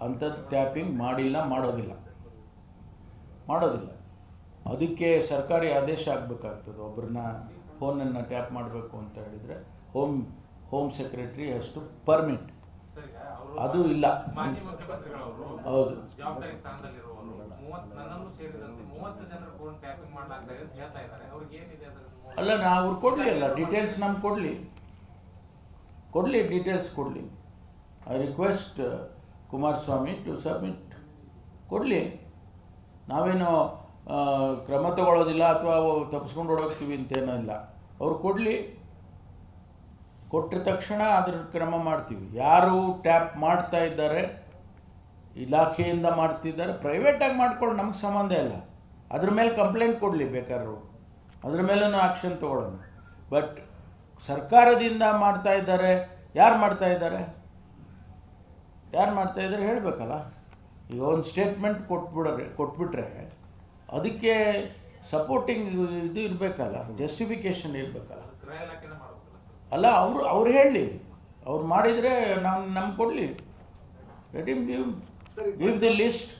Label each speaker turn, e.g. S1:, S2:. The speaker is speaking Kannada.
S1: ಅಂಥದ್ದು ಟ್ಯಾಪಿಂಗ್ ಮಾಡಿಲ್ಲ ಮಾಡೋದಿಲ್ಲ. ಮಾಡೋದಿಲ್ಲ. ಅದಕ್ಕೆ ಸರ್ಕಾರಿ ಆದೇಶ ಆಗಬೇಕಾಗ್ತದೆ. ಒಬ್ಬರನ್ನ ಫೋನನ್ನು ಟ್ಯಾಪ್ ಮಾಡಬೇಕು ಅಂತ ಹೇಳಿದರೆ ಹೋಮ್ ಹೋಮ್ ಸೆಕ್ರೆಟ್ರಿ ಅಷ್ಟು ಪರ್ಮಿಟ್.
S2: ಸರ್,
S1: ಅದು ಇಲ್ಲ. ಹೌದು. ಅಲ್ಲ ನಾ ಅವ್ರು ಕೊಡಲಿ ಅಲ್ಲ. ಡೀಟೇಲ್ಸ್ ನಮ್ಗೆ ಕೊಡಲಿ. ಕೊಡಲಿ ಡೀಟೇಲ್ಸ್ ಕೊಡಲಿ. I request Kumaraswamy to submit ಕೊಡಲಿ. ನಾವೇನು ಕ್ರಮ ತಗೊಳ್ಳೋದಿಲ್ಲ ಅಥವಾ ತಪ್ಪಿಸ್ಕೊಂಡು ಓಡೋಗ್ತೀವಿ ಅಂತೇನೂ ಇಲ್ಲ. ಅವ್ರು ಕೊಡಲಿ. ಕೊಟ್ಟ ತಕ್ಷಣ ಅದ್ರ ಕ್ರಮ ಮಾಡ್ತೀವಿ. ಯಾರು ಟ್ಯಾಪ್ ಮಾಡ್ತಾ ಇದ್ದಾರೆ, ಇಲಾಖೆಯಿಂದ ಮಾಡ್ತಿದ್ದಾರೆ ಪ್ರೈವೇಟಾಗಿ ಮಾಡ್ಕೊಂಡು ನಮ್ಗೆ ಸಂಬಂಧ ಇಲ್ಲ. ಅದ್ರ ಮೇಲೆ ಕಂಪ್ಲೇಂಟ್ ಕೊಡಲಿ ಬೇಕಾದ್ರು. ಅದ್ರ ಮೇಲೂ ಆಕ್ಷನ್ ತೊಗೊಳ್ಳೋಣ. ಬಟ್ ಸರ್ಕಾರದಿಂದ ಮಾಡ್ತಾ ಇದ್ದಾರೆ, ಯಾರು ಮಾಡ್ತಾ ಇದ್ದಾರೆ? ಯಾರು ಮಾಡ್ತಾ ಇದ್ದಾರೆ ಹೇಳಬೇಕಲ್ಲ? ಈಗ ಒಂದು ಸ್ಟೇಟ್ಮೆಂಟ್ ಕೊಟ್ಬಿಡ್ರೆ ಕೊಟ್ಬಿಟ್ರೆ ಅದಕ್ಕೆ ಸಪೋರ್ಟಿಂಗ್ ಇದು ಇರಬೇಕಲ್ಲ ಜಸ್ಟಿಫಿಕೇಶನ್ ಇರಬೇಕಲ್ಲ. ಅಲ್ಲ ಅವರು ಅವ್ರು ಹೇಳಲಿ ಅವ್ರು ಮಾಡಿದರೆ ನಾವು ನಮ್ಗೆ ಕೊಡಲಿ. Let him give give the list